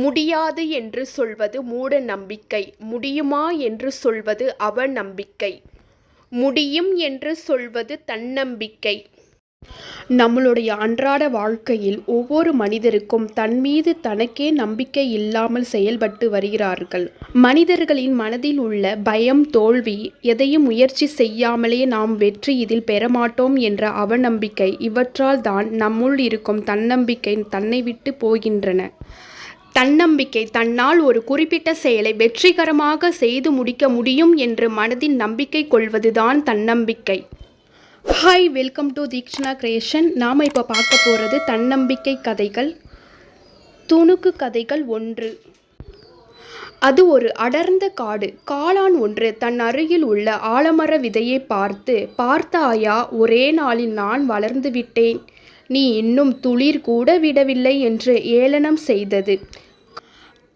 முடியாது என்று சொல்வது மூட நம்பிக்கை முடியுமா என்று சொல்வது அவநம்பிக்கை. முடியும் என்று சொல்வது தன்னம்பிக்கை. நம்மளுடைய அன்றாட வாழ்க்கையில் ஒவ்வொரு மனிதருக்கும் தன் மீது தனக்கே நம்பிக்கை இல்லாமல் செயல்பட்டு வருகிறார்கள். மனிதர்களின் மனதில் உள்ள பயம் தோல்வி எதையும் முயற்சி செய்யாமலே நாம் வெற்றி இதில் பெறமாட்டோம் என்ற அவநம்பிக்கை இவற்றால் தான் நம்முள் இருக்கும் தன்னம்பிக்கை தன்னை விட்டு போகின்றன. தன்னம்பிக்கை தன்னால் ஒரு குறிப்பிட்ட செயலை வெற்றிகரமாக செய்து முடிக்க முடியும் என்று மனதின் நம்பிக்கை கொள்வதுதான் தன்னம்பிக்கை. Hi welcome to Theekshana creation நாம் இப்போ பார்க்க போகிறது தன்னம்பிக்கை கதைகள். துணுக்கு கதைகள் ஒன்று. அது ஒரு அடர்ந்த காடு. காளான் ஒன்று தன் அருகில் உள்ள ஆலமர விதையை பார்த்து பார்த்தாயா ஒரே நாளில் நான் வளர்ந்து விட்டேன். நீ இன்னும் துளிர் கூட விடவில்லை என்று ஏளனம் செய்தது.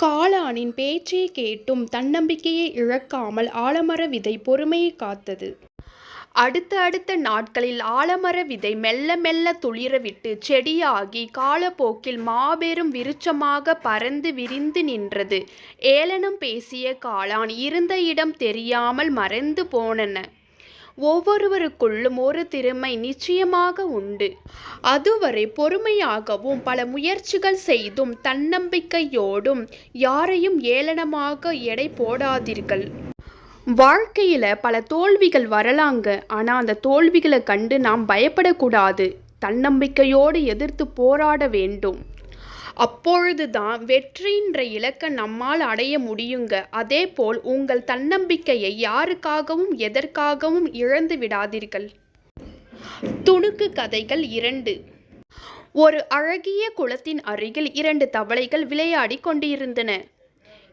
காளானின் பேச்சை கேட்டும் தன்னம்பிக்கையை இழக்காமல் ஆலமர விதை பொறுமையை காத்தது. அடுத்த அடுத்த நாட்களில் ஆலமர விதை மெல்ல மெல்ல துளிரவிட்டு செடியாகி காலப்போக்கில் மாபெரும் விருட்சமாக பறந்து விரிந்து நின்றது. ஏளனம் பேசிய காளான் இருந்த இடம் தெரியாமல் மறைந்து போனன. ஒவ்வொருவருக்குள்ளும் ஒரு திறமை நிச்சயமாக உண்டு. அதுவரை பொறுமையாகவும் பல முயற்சிகள் செய்தும் தன்னம்பிக்கையோடும் யாரையும் ஏளனமாக எடை போடாதீர்கள். வாழ்க்கையில் பல தோல்விகள் வரலாங்க. ஆனால் அந்த தோல்விகளை கண்டு நாம் பயப்படக்கூடாது. தன்னம்பிக்கையோடு எதிர்த்து போராட வேண்டும். அப்பொழுது தான் வெற்றின்ற இலக்கை நம்மால் அடைய முடியுங்க. அதேபோல் உங்கள் தன்னம்பிக்கையை யாருக்காகவும் எதற்காகவும் இழந்து விடாதீர்கள். துணுக்கு கதைகள் இரண்டு. ஒரு அழகிய குளத்தின் அருகில் இரண்டு தவளைகள் விளையாடி கொண்டிருந்தன.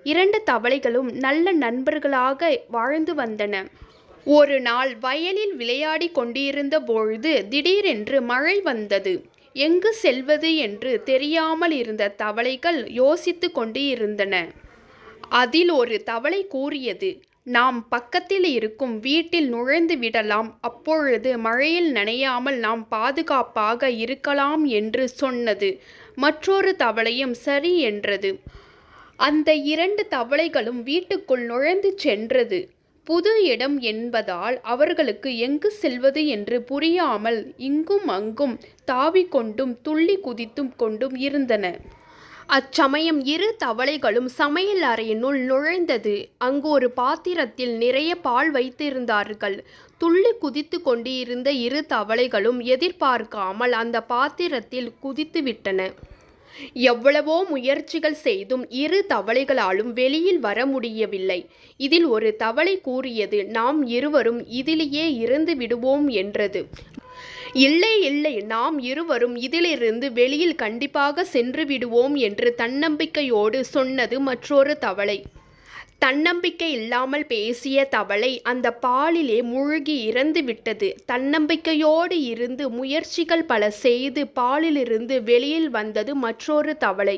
இரண்டு தவளைகளும் நல்ல நண்பர்களாக வாழ்ந்து வந்தன. ஒரு நாள் வயலில் விளையாடி கொண்டிருந்த பொழுது திடீரென்று மழை வந்தது. எங்கு செல்வது என்று தெரியாமல் இருந்த தவளைகள் யோசித்து கொண்டு இருந்தன அதில் ஒரு தவளை கூறியது நாம் பக்கத்தில் இருக்கும் வீட்டில் நுழைந்து விடலாம். அப்பொழுது மழையில் நனையாமல் நாம் பாதுகாப்பாக இருக்கலாம் என்று சொன்னது. மற்றொரு தவளையும் சரி என்றது. அந்த இரண்டு தவளைகளும் வீட்டுக்குள் நுழைந்து சென்றது. புது இடம் என்பதால் அவர்களுக்கு எங்கு செல்வது என்று புரியாமல் இங்கும் அங்கும் தாவிக்கொண்டும் துள்ளி குதித்தும் கொண்டும் இருந்தன. அச்சமயம் இரு தவளைகளும் சமையல் அறையினுள் நுழைந்தது. அங்கு ஒரு பாத்திரத்தில் நிறைய பால் வைத்திருந்தார்கள். துள்ளி குதித்து கொண்டிருந்த இரு தவளைகளும் எதிர்பார்க்காமல் அந்த பாத்திரத்தில் குதித்துவிட்டன. எவ்வளவோ முயற்சிகள் செய்தும் இரு தவளைகளாலும் வெளியில் வர முடியவில்லை. இதில் ஒரு தவளை கூறியது நாம் இருவரும் இதிலேயே இருந்து விடுவோம் என்றது. இல்லை இல்லை நாம் இருவரும் இதிலிருந்து வெளியில் கண்டிப்பாக சென்று விடுவோம் என்று தன்னம்பிக்கையோடு சொன்னது மற்றொரு தவளை. தன்னம்பிக்கை இல்லாமல் பேசிய தவளை அந்த பாலிலே மூழ்கி இறந்து விட்டது. தன்னம்பிக்கையோடு இருந்து முயற்சிகள் பல செய்து பாலிலிருந்து வெளியில் வந்தது மற்றொரு தவளை.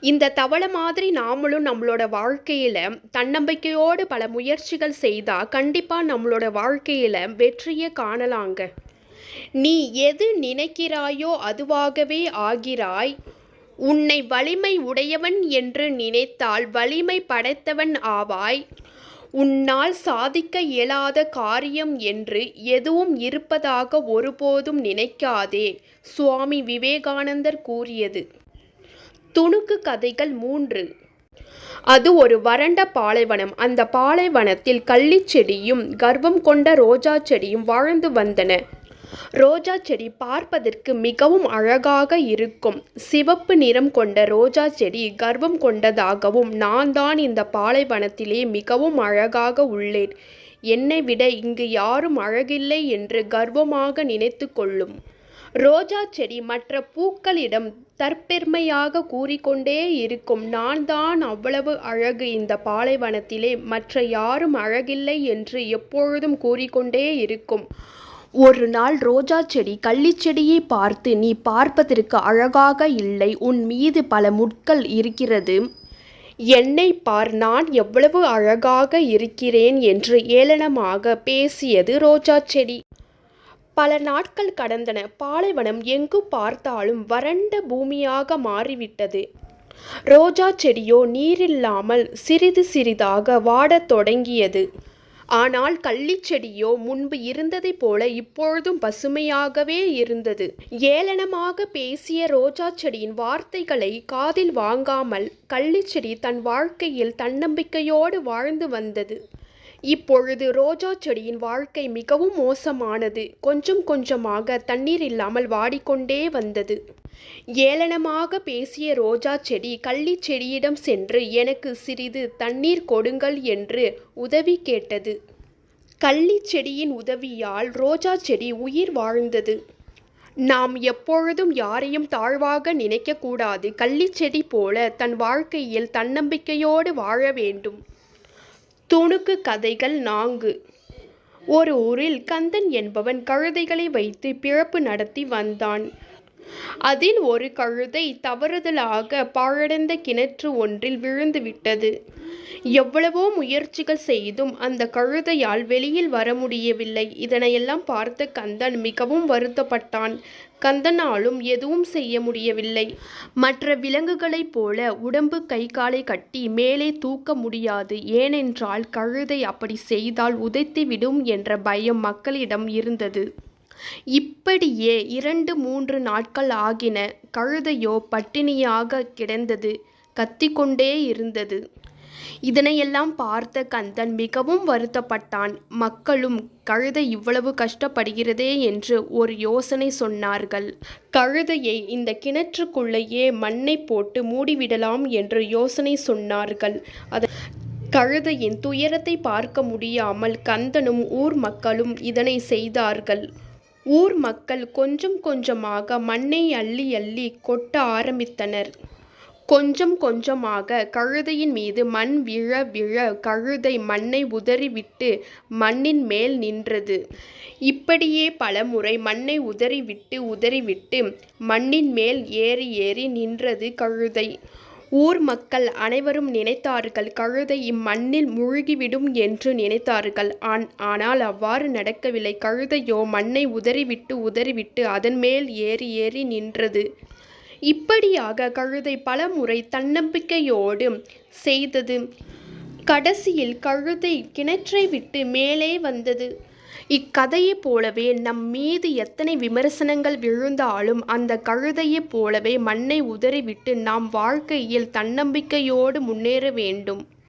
இந்த தவளை மாதிரி நாமளும் நம்மளோட வாழ்க்கையில் தன்னம்பிக்கையோடு பல முயற்சிகள் செய்தால் கண்டிப்பாக நம்மளோட வாழ்க்கையில் வெற்றியை காணலாங்க. நீ எது நினைக்கிறாயோ அதுவாகவே ஆகிறாய். உன்னை வலிமை உடையவன் என்று நினைத்தால் வலிமை படைத்தவன் ஆவாய். உன்னால் சாதிக்க இயலாத காரியம் என்று எதுவும் இருப்பதாக ஒருபோதும் நினைக்காதே சுவாமி விவேகானந்தர் கூறியது. துணுக்கு கதைகள் மூன்று. அது ஒரு வறண்ட பாலைவனம். அந்த பாலைவனத்தில் கள்ளிச் செடியும் கர்வம் கொண்ட ரோஜா செடியும் வாழ்ந்து வந்தன. ரோஜா செடி பார்ப்பதற்கு மிகவும் அழகாக இருக்கும். சிவப்பு நிறம் கொண்ட ரோஜா செடி கர்வம் கொண்டதாகவும் நான் தான் இந்த பாலைவனத்திலே மிகவும் அழகாக உள்ளேன். என்னை விட இங்கு யாரும் அழகில்லை என்று கர்வமாக நினைத்து கொள்ளும். ரோஜா செடி மற்ற பூக்களிடம் தற்பெருமையாக கூறிக்கொண்டே இருக்கும். நான் தான் அவ்வளவு அழகு இந்த பாலைவனத்திலே மற்ற யாரும் அழகில்லை என்று எப்பொழுதும் கூறிக்கொண்டே இருக்கும். ஒரு நாள் ரோஜா செடி கள்ளிச் செடியை பார்த்து நீ பார்ப்பதற்கு அழகாக இல்லை. உன் மீது பல முட்கள் இருக்கிறது. என்னை பார். நான் எவ்வளவு அழகாக இருக்கிறேன் என்று ஏளனமாக பேசியது ரோஜா செடி. பல நாட்கள் கடந்தன. பாலைவனம் எங்கு பார்த்தாலும் வறண்ட பூமியாக மாறிவிட்டது. ரோஜா செடியோ நீரில்லாமல் சிறிது சிறிதாக வாடத் தொடங்கியது. ஆனால் கள்ளிச் செடியோ முன்பு இருந்ததைப் போல இப்பொழுதும் பசுமையாகவே இருந்தது. ஏளனமாக பேசிய ரோஜா செடியின் வார்த்தைகளை காதில் வாங்காமல் கள்ளிச் செடி தன் வாழ்க்கையில் தன்னம்பிக்கையோடு வாழ்ந்து வந்தது. இப்பொழுது ரோஜா செடியின் வாழ்க்கை மிகவும் மோசமானது. கொஞ்சம் கொஞ்சமாக தண்ணீர் இல்லாமல் வாடிக்கொண்டே வந்தது. ஏளனமாக பேசிய ரோஜா செடி கள்ளி செடியிடம் சென்று எனக்கு சிறிது தண்ணீர் கொடுங்கள் என்று உதவி கேட்டது. கள்ளிச் செடியின் உதவியால் ரோஜா செடி உயிர் வாழ்ந்தது. நாம் எப்பொழுதும் யாரையும் தாழ்வாக நினைக்கக்கூடாது. கள்ளிச்செடி போல தன் வாழ்க்கையில் தன்னம்பிக்கையோடு வாழ வேண்டும். துணுக்கு கதைகள் நான்கு. ஒரு ஊரில் கந்தன் என்பவன் கழுதைகளை வைத்து பிழப்பு நடத்தி வந்தான். அதில் ஒரு கழுதை தவறுதலாக பாழடைந்த கிணற்று ஒன்றில் விழுந்துவிட்டது. எவ்வளவோ முயற்சிகள் செய்தும் அந்த கழுதையால் வெளியில் வர முடியவில்லை. இதனையெல்லாம் பார்த்த கந்தன் மிகவும் வருத்தப்பட்டான். கந்தனாலும் எதுவும் செய்ய முடியவில்லை. மற்ற விலங்குகளைப் போல உடம்பு கை காலை கட்டி மேலே தூக்க முடியாது. ஏனென்றால் கழுதை அப்படி செய்தால் உதைத்துவிடும் என்ற பயம் மக்களிடம் இருந்தது. இப்படியே இரண்டு மூன்று நாட்கள் ஆகின. கழுதையோ பட்டினியாக கிடந்தது. கத்திக்கொண்டே இருந்தது. இதனையெல்லாம் பார்த்த கந்தன் மிகவும் வருத்தப்பட்டான். மக்களும் கழுதை இவ்வளவு கஷ்டப்படுகிறதே என்று ஒரு யோசனை சொன்னார்கள். கழுதையை இந்த கிணற்றுக்குள்ளேயே மண்ணை போட்டு மூடிவிடலாம் என்று யோசனை சொன்னார்கள். கழுதையின் துயரத்தை பார்க்க முடியாமல் கந்தனும் ஊர் மக்களும் இதனை செய்தார்கள். ஊர் மக்கள் கொஞ்சம் கொஞ்சமாக மண்ணை அள்ளி அள்ளி கொட்ட ஆரம்பித்தனர். கொஞ்சம் கொஞ்சமாக கழுதையின் மீது மண் விழ விழ கழுதை மண்ணை உதறிவிட்டு மண்ணின் மேல் நின்றது. இப்படியே பலமுறை மண்ணை உதறிவிட்டு உதறிவிட்டு மண்ணின் மேல் ஏறி ஏறி நின்றது கழுதை. ஊர் மக்கள் அனைவரும் நினைத்தார்கள் கழுதை இம்மண்ணில் மூழ்கிவிடும் என்று நினைத்தார்கள். ஆன் ஆனால் அவ்வாறு நடக்கவில்லை. கழுதையோ மண்ணை உதறிவிட்டு உதறிவிட்டு அதன் மேல் ஏறி ஏறி நின்றது. இப்படியாக கழுதை பலமுறை தன்னம்பிக்கையோடு செய்தது. கடைசியில் கழுதை கிணற்றை விட்டு மேலே வந்தது. இக்கதையைப் போலவே நம் மீது எத்தனை விமர்சனங்கள் விழுந்தாலும் அந்த கழுதையைப் போலவே மண்ணை உதறிவிட்டு நாம் வாழ்க்கையில் தன்னம்பிக்கையோடு முன்னேற வேண்டும்.